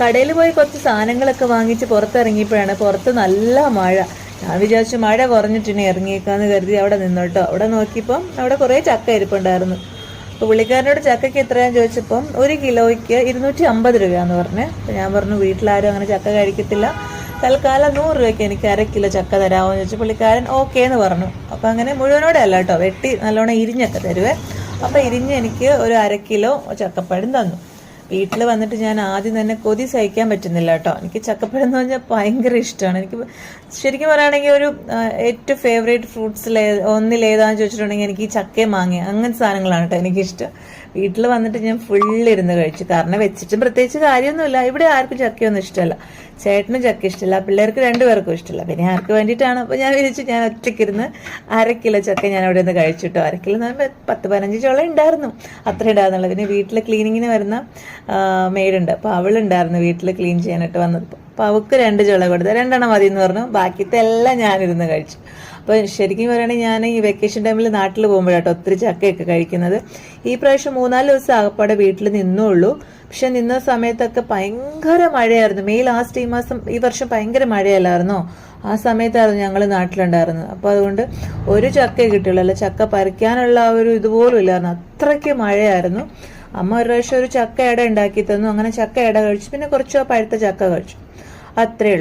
കടയിൽ പോയി കുറച്ച് സാധനങ്ങളൊക്കെ വാങ്ങിച്ച് പുറത്തിറങ്ങിയപ്പോഴാണ് പുറത്ത് നല്ല മഴ. ഞാൻ വിചാരിച്ചു മഴ കുറഞ്ഞിട്ടിനി ഇറങ്ങിയേക്കാന്ന് കരുതി അവിടെ നിന്നോട്ടോ. അവിടെ നോക്കിയപ്പം അവിടെ കുറേ ചക്ക ഇരിപ്പുണ്ടായിരുന്നു. അപ്പോൾ പുള്ളിക്കാരനോട് ചക്കയ്ക്ക് എത്രയാന്ന് ചോദിച്ചപ്പം ഒരു കിലോയ്ക്ക് ഇരുന്നൂറ്റി അമ്പത് രൂപയാന്ന് പറഞ്ഞു. അപ്പോൾ ഞാൻ പറഞ്ഞു വീട്ടിലാരും അങ്ങനെ ചക്ക കഴിക്കത്തില്ല. തൽക്കാലം നൂറ് രൂപയ്ക്ക് എനിക്ക് അര കിലോ ചക്ക തരാമോ? എന്ന് ചോദിച്ചു പുള്ളിക്കാരൻ ഓക്കേ എന്ന് പറഞ്ഞു. അപ്പോൾ അങ്ങനെ മുഴുവനോടെ അല്ല കേട്ടോ വെട്ടി നല്ലോണം ഇരിഞ്ഞൊക്കെ തരുവേ. അപ്പോൾ ഇരിഞ്ഞ് എനിക്ക് ഒരു അര കിലോ ചക്കപ്പഴം തന്നു. വീട്ടിൽ വന്നിട്ട് ഞാൻ ആദ്യം തന്നെ കൊതി സഹിക്കാൻ പറ്റുന്നില്ല കേട്ടോ. എനിക്ക് ചക്കപ്പഴം എന്ന് പറഞ്ഞാൽ ഭയങ്കര ഇഷ്ടമാണ് എനിക്ക് ശരിക്കും പറയുകയാണെങ്കിൽ ഒരു ഏറ്റവും ഫേവറേറ്റ് ഫ്രൂട്ട്സിൽ ഒന്നിലേതാന്ന് ചോദിച്ചിട്ടുണ്ടെങ്കിൽ എനിക്ക് ചക്കയും മാങ്ങ അങ്ങനത്തെ സാധനങ്ങളാണ് കേട്ടോ എനിക്കിഷ്ടം. വീട്ടിൽ വന്നിട്ട് ഞാൻ ഫുൾ ഇരുന്ന് കഴിച്ചു. കാരണം വെച്ചിട്ടും പ്രത്യേകിച്ച് കാര്യമൊന്നുമില്ല. ഇവിടെ ആർക്കും ചക്കയൊന്നും ഇഷ്ടമല്ല. ചേട്ടനും ചക്ക ഇഷ്ടമില്ല. പിള്ളേർക്ക് രണ്ടുപേർക്കും ഇഷ്ടമില്ല. പിന്നെ ആർക്ക് വേണ്ടിയിട്ടാണ്? അപ്പോൾ ഞാൻ വിചാരിച്ചു ഞാൻ ഒറ്റയ്ക്കിരുന്ന് അര കിലോ ചക്ക ഞാൻ അവിടെ നിന്ന് കഴിച്ചിട്ടോ. അര കിലോ എന്ന് പറയുമ്പോൾ പത്ത് പതിനഞ്ച് ചോളം ഉണ്ടായിരുന്നു. അത്ര ഉണ്ടായിരുന്നുള്ളൂ. പിന്നെ വീട്ടിൽ ക്ലീനിങ്ങിന് വരുന്ന മെയ്ഡുണ്ട് അപ്പോൾ അവളുണ്ടായിരുന്നു വീട്ടിൽ ക്ലീൻ ചെയ്യാനായിട്ട് വന്നത്. അപ്പോൾ അവൾക്ക് രണ്ട് ചുള കൊടുത്തു രണ്ടെണ്ണം മതി എന്ന് പറഞ്ഞു. ബാക്കിത്തെ എല്ലാം ഞാനിരുന്ന് കഴിച്ചു. അപ്പോൾ ശരിക്കും പറയുകയാണെങ്കിൽ ഞാൻ ഈ വെക്കേഷൻ ടൈമിൽ നാട്ടിൽ പോകുമ്പോഴാട്ടോ ഒത്തിരി ചക്കയൊക്കെ കഴിക്കുന്നത്. ഈ പ്രാവശ്യം മൂന്നാൽ ദിവസം ആകപ്പാടെ വീട്ടിൽ നിന്നുള്ളൂ. പക്ഷെ നിന്ന സമയത്തൊക്കെ ഭയങ്കര മഴയായിരുന്നു. മെയ് ലാസ്റ്റ് ഈ മാസം ഈ വർഷം ഭയങ്കര മഴയല്ലായിരുന്നോ? ആ സമയത്തായിരുന്നു ഞങ്ങൾ നാട്ടിലുണ്ടായിരുന്നത്. അപ്പോൾ അതുകൊണ്ട് ഒരു ചക്ക കിട്ടിയുള്ളൂ. അല്ല ചക്ക പറിക്കാനുള്ള ആ ഒരു ഇതുപോലും ഇല്ലായിരുന്നു. അത്രയ്ക്ക് മഴയായിരുന്നു. അമ്മ ഒരു പ്രാവശ്യം ഒരു ചക്ക ഇട ഉണ്ടാക്കി തന്നു. അങ്ങനെ ചക്ക ഇട കഴിച്ചു. പിന്നെ കുറച്ച് പഴുത്ത ചക്ക കഴിച്ചു. അത്രേ ഉള്ളൂ